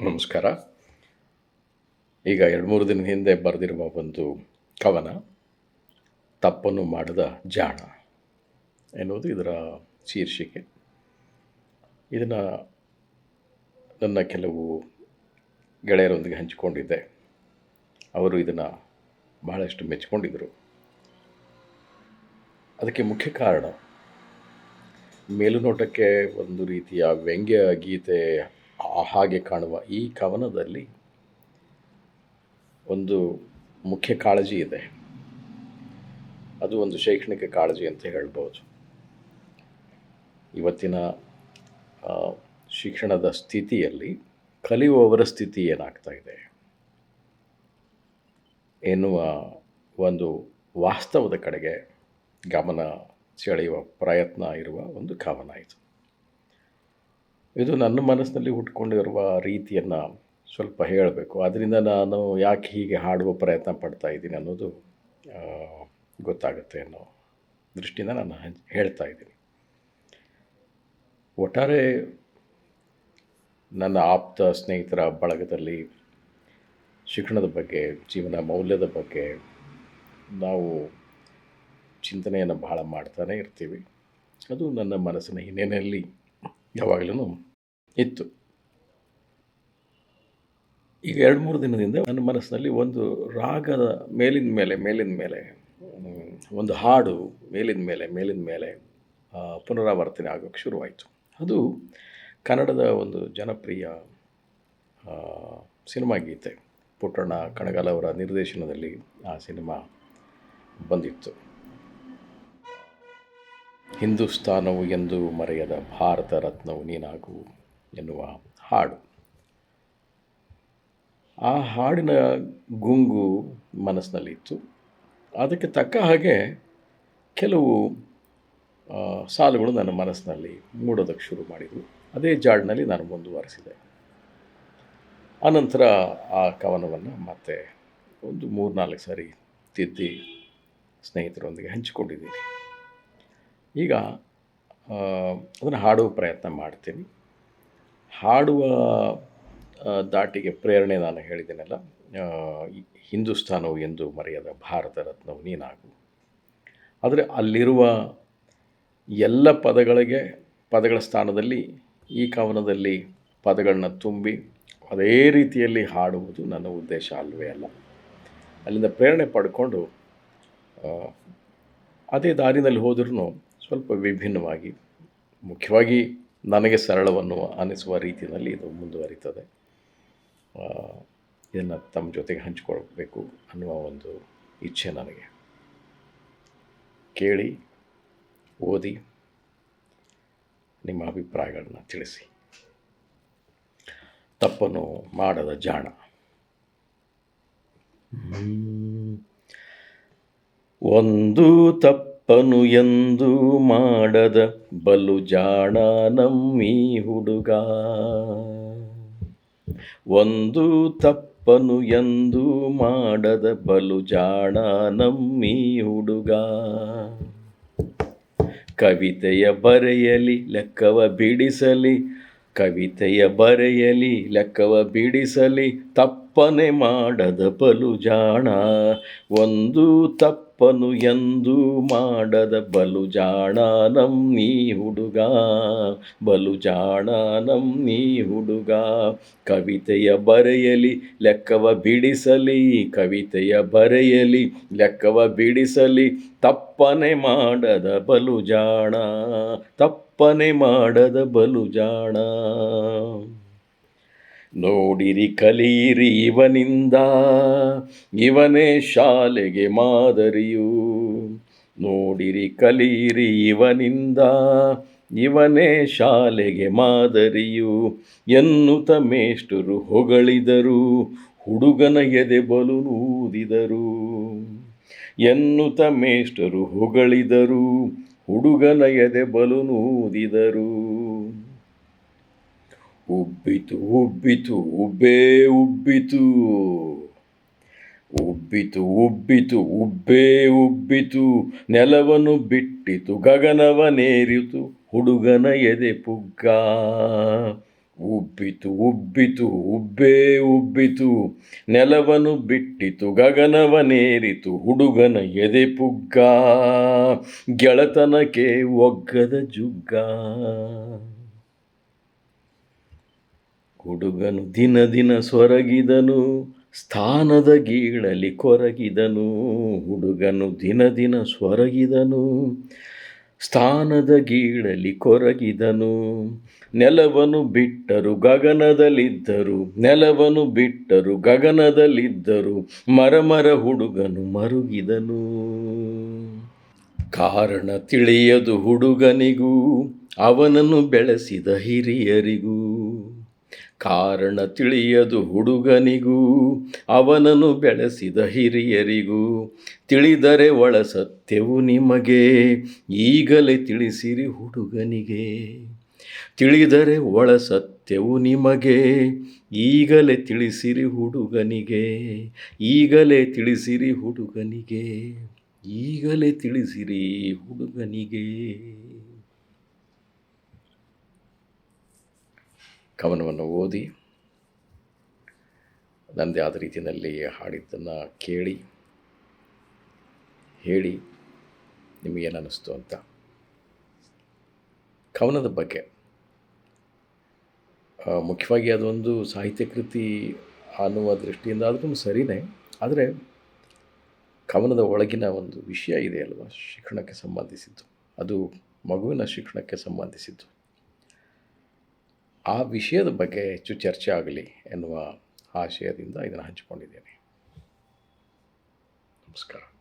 ನಮಸ್ಕಾರ. ಈಗ ಎರಡು ಮೂರು ದಿನದ ಹಿಂದೆ ಬರೆದಿರುವ ಒಂದು ಕವನ, ತಪ್ಪನ್ನು ಮಾಡದ ಜಾಣ ಎನ್ನುವುದು ಇದರ ಶೀರ್ಷಿಕೆ. ಇದನ್ನು ನನ್ನ ಕೆಲವು ಗೆಳೆಯರೊಂದಿಗೆ ಹಂಚಿಕೊಂಡಿದ್ದೆ. ಅವರು ಇದನ್ನು ಬಹಳಷ್ಟು ಮೆಚ್ಚಿಕೊಂಡಿದ್ದರು ಅದಕ್ಕೆ ಮುಖ್ಯ ಕಾರಣ, ಮೇಲುನೋಟಕ್ಕೆ ಒಂದು ರೀತಿಯ ವ್ಯಂಗ್ಯ ಗೀತೆ ಹಾಗೆ ಕಾಣುವ ಈ ಕವನದಲ್ಲಿ ಒಂದು ಮುಖ್ಯ ಕಾಳಜಿ ಇದೆ. ಅದು ಒಂದು ಶೈಕ್ಷಣಿಕ ಕಾಳಜಿ ಅಂತ ಹೇಳ್ಬೋದು. ಇವತ್ತಿನ ಶಿಕ್ಷಣದ ಸ್ಥಿತಿಯಲ್ಲಿ ಕಲಿಯುವವರ ಸ್ಥಿತಿ ಏನಾಗ್ತಾ ಇದೆ? ಎನ್ನುವ ಒಂದು ವಾಸ್ತವದ ಕಡೆಗೆ ಗಮನ ಸೆಳೆಯುವ ಪ್ರಯತ್ನ ಇರುವ ಒಂದು ಕವನ ಇದು. ಇದು ನನ್ನ ಮನಸ್ಸಿನಲ್ಲಿ ಹುಟ್ಕೊಂಡಿರುವ ರೀತಿಯನ್ನು ಸ್ವಲ್ಪ ಹೇಳಬೇಕು. ಅದರಿಂದ ನಾನು ಯಾಕೆ ಹೀಗೆ ಹಾಡುವ ಪ್ರಯತ್ನ ಪಡ್ತಾ ಇದ್ದೀನಿ ಅನ್ನೋದು ಗೊತ್ತಾಗುತ್ತೆ ಅನ್ನೋ ದೃಷ್ಟಿಯಿಂದ ನಾನು ಹೇಳ್ತಾ ಇದ್ದೀನಿ. ಒಟ್ಟಾರೆ ನನ್ನ ಆಪ್ತ ಸ್ನೇಹಿತರ ಬಳಗದಲ್ಲಿ ಶಿಕ್ಷಣದ ಬಗ್ಗೆ, ಜೀವನ ಮೌಲ್ಯದ ಬಗ್ಗೆ ನಾವು ಚಿಂತನೆಯನ್ನು ಭಾಳ ಮಾಡ್ತಾನೆ ಇರ್ತೀವಿ. ಅದು ನನ್ನ ಮನಸ್ಸಿನ ಹಿನ್ನೆಲೆಯಲ್ಲಿ ಯಾವಾಗಲೂ. ಇತ್ತು. ಈಗ ಎರಡು ಮೂರು ದಿನದಿಂದ ನನ್ನ ಮನಸ್ಸಿನಲ್ಲಿ ಒಂದು ರಾಗದ ಮೇಲಿನ ಮೇಲೆ ಮೇಲಿನ ಮೇಲೆ ಒಂದು ಹಾಡು ಮೇಲಿನ ಮೇಲೆ ಮೇಲಿನ ಮೇಲೆ ಪುನರಾವರ್ತನೆ ಆಗೋಕ್ಕೆ ಶುರುವಾಯಿತು. ಅದು ಕನ್ನಡದ ಒಂದು ಜನಪ್ರಿಯ ಸಿನಿಮಾ ಗೀತೆ. ಪುಟ್ಟಣ್ಣ ಕಣಗಾಲ್ ಅವರ ನಿರ್ದೇಶನದಲ್ಲಿ ಆ ಸಿನಿಮಾ ಬಂದಿತ್ತು. ಹಿಂದೂಸ್ತಾನವು ಎಂದು ಮರೆಯದ ಭಾರತ ರತ್ನವು ನೀನಾಗು ಎನ್ನುವ ಹಾಡು. ಆ ಹಾಡಿನ ಗುಂಗು ಮನಸ್ಸಿನಲ್ಲಿತ್ತು. ಅದಕ್ಕೆ ತಕ್ಕ ಹಾಗೆ ಕೆಲವು ಸಾಲುಗಳು ನನ್ನ ಮನಸ್ಸಿನಲ್ಲಿ ಮೂಡೋದಕ್ಕೆ ಶುರು ಮಾಡಿದವು. ಅದೇ ಜಾಡಿನಲ್ಲಿ ನಾನು ಮುಂದುವರೆಸಿದೆ. ಆನಂತರ ಆ ಕವನವನ್ನು ಮತ್ತೆ ಒಂದು ಮೂರು ನಾಲ್ಕು ಸಾರಿ ತಿದ್ದಿ ಸ್ನೇಹಿತರೊಂದಿಗೆ ಹಂಚಿಕೊಂಡಿದ್ದೀನಿ. ಈಗ ಅದನ್ನು ಹಾಡುವ ಪ್ರಯತ್ನ ಮಾಡ್ತೀನಿ. ಹಾಡುವ ದಾಟಿಗೆ ಪ್ರೇರಣೆ ನಾನು ಹೇಳಿದ್ದೇನಲ್ಲ ಹಿಂದೂಸ್ತಾನವು ಎಂದು ಮರೆಯದ ಭಾರತ ರತ್ನವು ನೀನಾಗು. ಆದರೆ ಅಲ್ಲಿರುವ ಎಲ್ಲ ಪದಗಳಿಗೆ, ಪದಗಳ ಸ್ಥಾನದಲ್ಲಿ, ಈ ಕವನದಲ್ಲಿ ಪದಗಳನ್ನ ತುಂಬಿ ಅದೇ ರೀತಿಯಲ್ಲಿ ಹಾಡುವುದು ನನ್ನ ಉದ್ದೇಶ ಅಲ್ವೇ ಅಲ್ಲ. ಅಲ್ಲಿಂದ ಪ್ರೇರಣೆ ಪಡ್ಕೊಂಡು ಅದೇ ದಾರಿನಲ್ಲಿ ಹೋದ್ರೂ ಸ್ವಲ್ಪ ವಿಭಿನ್ನವಾಗಿ, ಮುಖ್ಯವಾಗಿ ನನಗೆ ಸರಳವನ್ನು ಅನಿಸುವ ರೀತಿಯಲ್ಲಿ ಇದು ಮುಂದುವರಿತದೆ. ಇದನ್ನು ತಮ್ಮ ಜೊತೆಗೆ ಹಂಚಿಕೊಳ್ಬೇಕು ಅನ್ನುವ ಒಂದು ಇಚ್ಛೆ ನನಗೆ. ಕೇಳಿ, ಓದಿ, ನಿಮ್ಮ ಅಭಿಪ್ರಾಯಗಳನ್ನು ತಿಳಿಸಿ. ತಪ್ಪನ್ನು ಮಾಡದ ಜಾಣ. ಒಂದು ತಪ್ಪನು ಎಂದು ಮಾಡದ ಬಲು ಜಾಣ ನಮ್ಮಿ ಹುಡುಗ. ಒಂದು ತಪ್ಪನು ಎಂದು ಮಾಡದ ಬಲು ಜಾಣ ನಮ್ಮಿ ಹುಡುಗ. ಕವಿತೆಯ ಬರೆಯಲಿ, ಲೆಕ್ಕವ ಬಿಡಿಸಲಿ, ಕವಿತೆಯ ಬರೆಯಲಿ, ಲೆಕ್ಕವ ಬಿಡಿಸಲಿ ತಪ್ಪನೆ ಮಾಡದ ಬಲು ಜಾಣ, ಒಂದು ತಪ್ಪನು ಎಂದು ಮಾಡದ ಬಲು ಜಾಣ ನಮ್ಮೀ ಹುಡುಗ, ಬಲು ಜಾಣ ನಮ್ಮೀ ಹುಡುಗ. ಕವಿತೆಯ ಬರೆಯಲಿ, ಲೆಕ್ಕವ ಬಿಡಿಸಲಿ, ಕವಿತೆಯ ಬರೆಯಲಿ, ಲೆಕ್ಕವ ಬಿಡಿಸಲಿ, ತಪ್ಪನೆ ಮಾಡದ ಬಲು ಜಾಣ, ತಪ್ಪನೆ ಮಾಡದ ಬಲು ಜಾಣ. ನೋಡಿರಿ ಕಲಿಯಿರಿ ಇವನಿಂದ, ಇವನೇ ಶಾಲೆಗೆ ಮಾದರಿಯು. ನೋಡಿರಿ ಕಲಿಯಿರಿ ಇವನಿಂದ, ಇವನೇ ಶಾಲೆಗೆ ಮಾದರಿಯು. ಎನ್ನುತ್ತ ಮೇಷ್ಟರು ಹೊಗಳಿದರು, ಹುಡುಗನ ಎದೆ ಬಲು ನೂದಿದರು. ಎನ್ನುತ್ತ ಮೇಷ್ಟರು ಹೊಗಳಿದರು, ಹುಡುಗನ ಎದೆ ಬಲು ನೂದಿದರು. ಉಬ್ಬಿತು ಉಬ್ಬಿತು, ಉಬ್ಬೇ ಉಬ್ಬಿತು. ಉಬ್ಬಿತು ಉಬ್ಬಿತು, ಉಬ್ಬೇ ಉಬ್ಬಿತು. ನೆಲವನ್ನು ಬಿಟ್ಟಿತು ಗಗನವನೇರಿತು ಹುಡುಗನ ಎದೆ ಪುಗ್ಗ. ಉಬ್ಬಿತು ಉಬ್ಬಿತು, ಉಬ್ಬೇ ಉಬ್ಬಿತು. ನೆಲವನ್ನು ಬಿಟ್ಟಿತು ಗಗನವನೇರಿತು ಹುಡುಗನ ಎದೆ ಪುಗ್ಗ. ಗೆಳತನಕ್ಕೆ ಒಗ್ಗದ ಜುಗ್ಗ. ಹುಡುಗನು ದಿನ ದಿನ ಸೊರಗಿದನು, ಸ್ಥಾನದ ಗೀಳಲಿ ಕೊರಗಿದನು. ಹುಡುಗನು ದಿನ ದಿನ ಸೊರಗಿದನು, ಸ್ಥಾನದ ಗೀಳಲಿ ಕೊರಗಿದನು. ನೆಲವನು ಬಿಟ್ಟರು ಗಗನದಲ್ಲಿದ್ದರು, ನೆಲವನು ಬಿಟ್ಟರು ಗಗನದಲ್ಲಿದ್ದರು. ಮರಮರ ಹುಡುಗನು ಮರುಗಿದನು. ಕಾರಣ ತಿಳಿಯದು ಹುಡುಗನಿಗೂ, ಅವನನ್ನು ಬೆಳೆಸಿದ ಹಿರಿಯರಿಗೂ. ಕಾರಣ ತಿಳಿಯದು ಹುಡುಗನಿಗೂ, ಅವನನ್ನು ಬೆಳೆಸಿದ ಹಿರಿಯರಿಗೂ. ತಿಳಿದರೆ ಒಳ ಸತ್ಯವು ನಿಮಗೆ, ಈಗಲೇ ತಿಳಿಸಿರಿ ಹುಡುಗನಿಗೆ. ತಿಳಿದರೆ ಒಳ ಸತ್ಯವು ನಿಮಗೆ, ಈಗಲೇ ತಿಳಿಸಿರಿ ಹುಡುಗನಿಗೆ. ಈಗಲೇ ತಿಳಿಸಿರಿ ಹುಡುಗನಿಗೆ. ಈಗಲೇ ತಿಳಿಸಿರಿ ಹುಡುಗನಿಗೆ. ಕವನವನ್ನು ಓದಿ ನನ್ನದೇ ಆದ ರೀತಿಯಲ್ಲಿ ಹಾಡಿದ್ದನ್ನು ಕೇಳಿ, ಹೇಳಿ ನಿಮಗೇನು ಅನ್ನಿಸ್ತು ಅಂತ. ಕವನದ ಬಗ್ಗೆ ಮುಖ್ಯವಾಗಿ ಅದೊಂದು ಸಾಹಿತ್ಯ ಕೃತಿ ಅನ್ನುವ ದೃಷ್ಟಿಯಿಂದ ಆದರೂ ಸರಿಯೇ ಆದರೆ ಕವನದ ಒಳಗಿನ ಒಂದು ವಿಷಯ ಇದೆ ಅಲ್ವಾ? ಶಿಕ್ಷಣಕ್ಕೆ ಸಂಬಂಧಿಸಿದ್ದು. ಅದು ಮಗುವಿನ ಶಿಕ್ಷಣಕ್ಕೆ ಸಂಬಂಧಿಸಿದ್ದು. ಆ ವಿಷಯದ ಬಗ್ಗೆ ಹೆಚ್ಚು ಚರ್ಚೆ ಆಗಲಿ ಎನ್ನುವ ಆಶಯದಿಂದ ಇದನ್ನು ಹಂಚಿಕೊಂಡಿದ್ದೇನೆ. ನಮಸ್ಕಾರ.